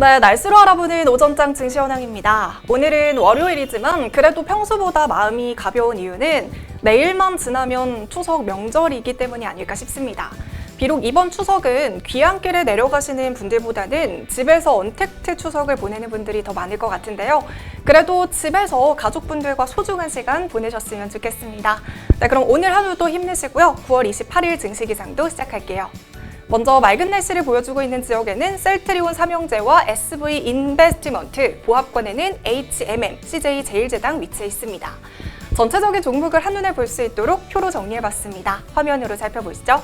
네, 날씨로 알아보는 오전장 증시 현황입니다. 오늘은 월요일이지만 그래도 평소보다 마음이 가벼운 이유는 내일만 지나면 추석 명절이기 때문이 아닐까 싶습니다. 비록 이번 추석은 귀향길에 내려가시는 분들보다는 집에서 언택트 추석을 보내는 분들이 더 많을 것 같은데요. 그래도 집에서 가족분들과 소중한 시간 보내셨으면 좋겠습니다. 네, 그럼 오늘 하루도 힘내시고요. 9월 28일 증시 기상도 시작할게요. 먼저 맑은 날씨를 보여주고 있는 지역에는 셀트리온 삼형제와 SV 인베스트먼트, 보합권에는 HMM, CJ 제일제당 위치해 있습니다. 전체적인 종목을 한눈에 볼 수 있도록 표로 정리해봤습니다. 화면으로 살펴보시죠.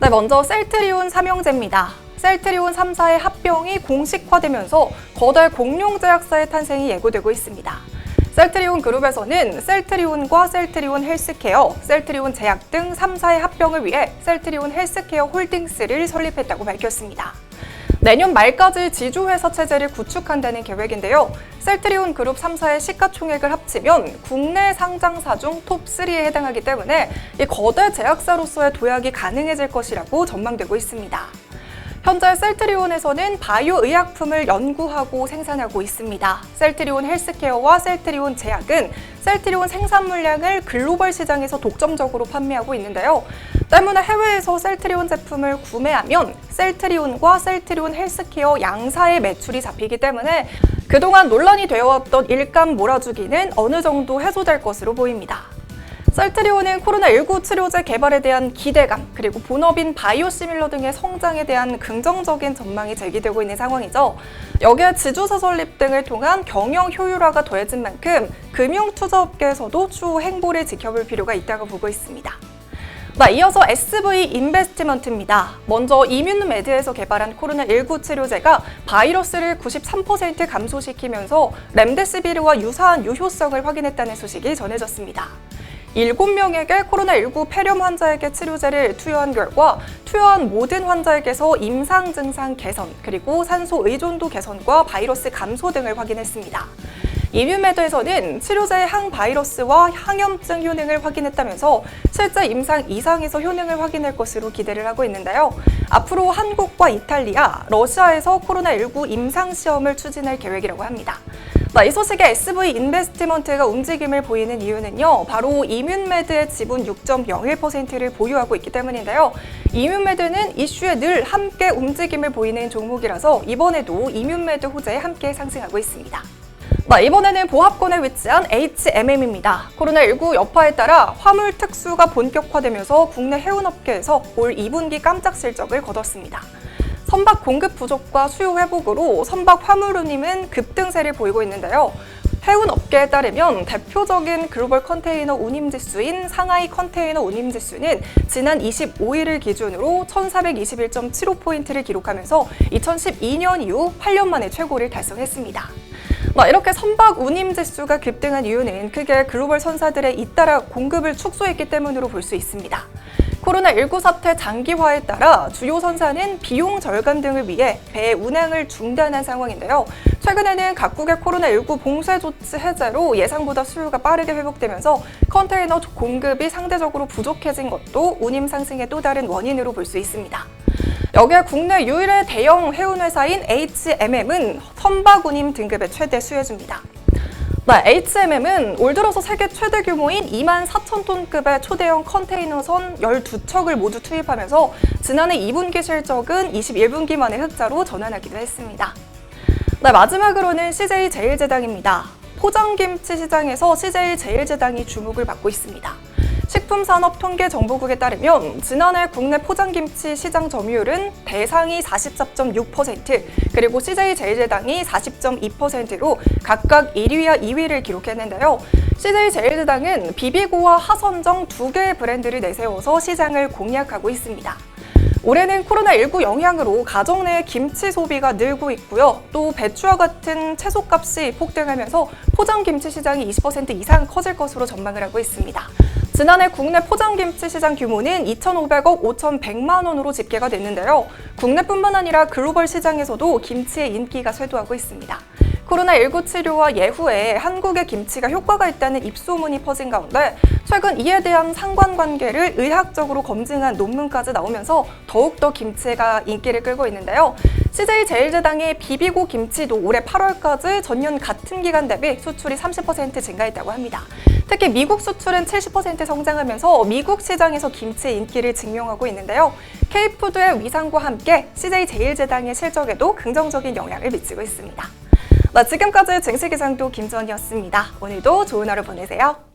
네, 먼저 셀트리온 삼형제입니다. 셀트리온 3사의 합병이 공식화되면서 거대 공룡 제약사의 탄생이 예고되고 있습니다. 셀트리온 그룹에서는 셀트리온과 셀트리온 헬스케어, 셀트리온 제약 등 3사의 합병을 위해 셀트리온 헬스케어 홀딩스를 설립했다고 밝혔습니다. 내년 말까지 지주회사 체제를 구축한다는 계획인데요. 셀트리온 그룹 3사의 시가총액을 합치면 국내 상장사 중 톱3에 해당하기 때문에 이 거대 제약사로서의 도약이 가능해질 것이라고 전망되고 있습니다. 현재 셀트리온에서는 바이오 의약품을 연구하고 생산하고 있습니다. 셀트리온 헬스케어와 셀트리온 제약은 셀트리온 생산 물량을 글로벌 시장에서 독점적으로 판매하고 있는데요. 때문에 해외에서 셀트리온 제품을 구매하면 셀트리온과 셀트리온 헬스케어 양사의 매출이 잡히기 때문에 그동안 논란이 되어 왔던 일감 몰아주기는 어느 정도 해소될 것으로 보입니다. 셀트리온은 코로나19 치료제 개발에 대한 기대감, 그리고 본업인 바이오시밀러 등의 성장에 대한 긍정적인 전망이 제기되고 있는 상황이죠. 여기에 지주사 설립 등을 통한 경영 효율화가 더해진 만큼 금융 투자업계에서도 추후 행보를 지켜볼 필요가 있다고 보고 있습니다. 자, 이어서 SV 인베스트먼트입니다. 먼저 이뮤누메드에서 개발한 코로나19 치료제가 바이러스를 93% 감소시키면서 렘데시비르와 유사한 유효성을 확인했다는 소식이 전해졌습니다. 7명에게 코로나19 폐렴 환자에게 치료제를 투여한 결과 투여한 모든 환자에게서 임상 증상 개선, 그리고 산소 의존도 개선과 바이러스 감소 등을 확인했습니다. 이뮤메드에서는 치료제의 항바이러스와 항염증 효능을 확인했다면서 실제 임상 이상에서 효능을 확인할 것으로 기대를 하고 있는데요. 앞으로 한국과 이탈리아, 러시아에서 코로나19 임상 시험을 추진할 계획이라고 합니다. 이 소식에 SV 인베스트먼트가 움직임을 보이는 이유는요, 바로 이뮨메드의 지분 6.01%를 보유하고 있기 때문인데요. 이뮨메드는 이슈에 늘 함께 움직임을 보이는 종목이라서 이번에도 이뮨메드 호재에 함께 상승하고 있습니다. 네, 이번에는 보합권에 위치한 HMM입니다. 코로나19 여파에 따라 화물 특수가 본격화되면서 국내 해운업계에서 올 2분기 깜짝 실적을 거뒀습니다. 선박 공급 부족과 수요 회복으로 선박 화물 운임은 급등세를 보이고 있는데요. 해운 업계에 따르면 대표적인 글로벌 컨테이너 운임 지수인 상하이 컨테이너 운임 지수는 지난 25일을 기준으로 1421.75포인트를 기록하면서 2012년 이후 8년 만에 최고를 달성했습니다. 이렇게 선박 운임 지수가 급등한 이유는 크게 글로벌 선사들의 잇따라 공급을 축소했기 때문으로 볼 수 있습니다. 코로나19 사태 장기화에 따라 주요 선사는 비용 절감 등을 위해 배 운항을 중단한 상황인데요. 최근에는 각국의 코로나19 봉쇄 조치 해제로 예상보다 수요가 빠르게 회복되면서 컨테이너 공급이 상대적으로 부족해진 것도 운임 상승의 또 다른 원인으로 볼 수 있습니다. 여기에 국내 유일의 대형 해운회사인 HMM은 선박 운임 등급의 최대 수혜주입니다. 네, HMM은 올 들어서 세계 최대 규모인 2만 4천 톤급의 초대형 컨테이너선 12척을 모두 투입하면서 지난해 2분기 실적은 21분기 만에 흑자로 전환하기도 했습니다. 네, 마지막으로는 CJ 제일제당입니다. 포장김치 시장에서 CJ 제일제당이 주목을 받고 있습니다. 식품산업통계정보국에 따르면 지난해 국내 포장김치 시장 점유율은 대상이 44.6% 그리고 CJ 제일제당이 40.2%로 각각 1위와 2위를 기록했는데요. CJ 제일제당은 비비고와 하선정 두 개의 브랜드를 내세워서 시장을 공략하고 있습니다. 올해는 코로나19 영향으로 가정 내 김치 소비가 늘고 있고요. 또 배추와 같은 채소값이 폭등하면서 포장 김치 시장이 20% 이상 커질 것으로 전망을 하고 있습니다. 지난해 국내 포장김치 시장 규모는 2,500억 5,100만 원으로 집계가 됐는데요. 국내뿐만 아니라 글로벌 시장에서도 김치의 인기가 쇄도하고 있습니다. 코로나19 치료와 예후에 한국의 김치가 효과가 있다는 입소문이 퍼진 가운데 최근 이에 대한 상관관계를 의학적으로 검증한 논문까지 나오면서 더욱더 김치가 인기를 끌고 있는데요. CJ제일제당의 비비고 김치도 올해 8월까지 전년 같은 기간 대비 수출이 30% 증가했다고 합니다. 특히 미국 수출은 70% 성장하면서 미국 시장에서 김치의 인기를 증명하고 있는데요. K푸드의 위상과 함께 CJ제일제당의 실적에도 긍정적인 영향을 미치고 있습니다. 나 지금까지 증시기장도 김전이었습니다. 오늘도 좋은 하루 보내세요.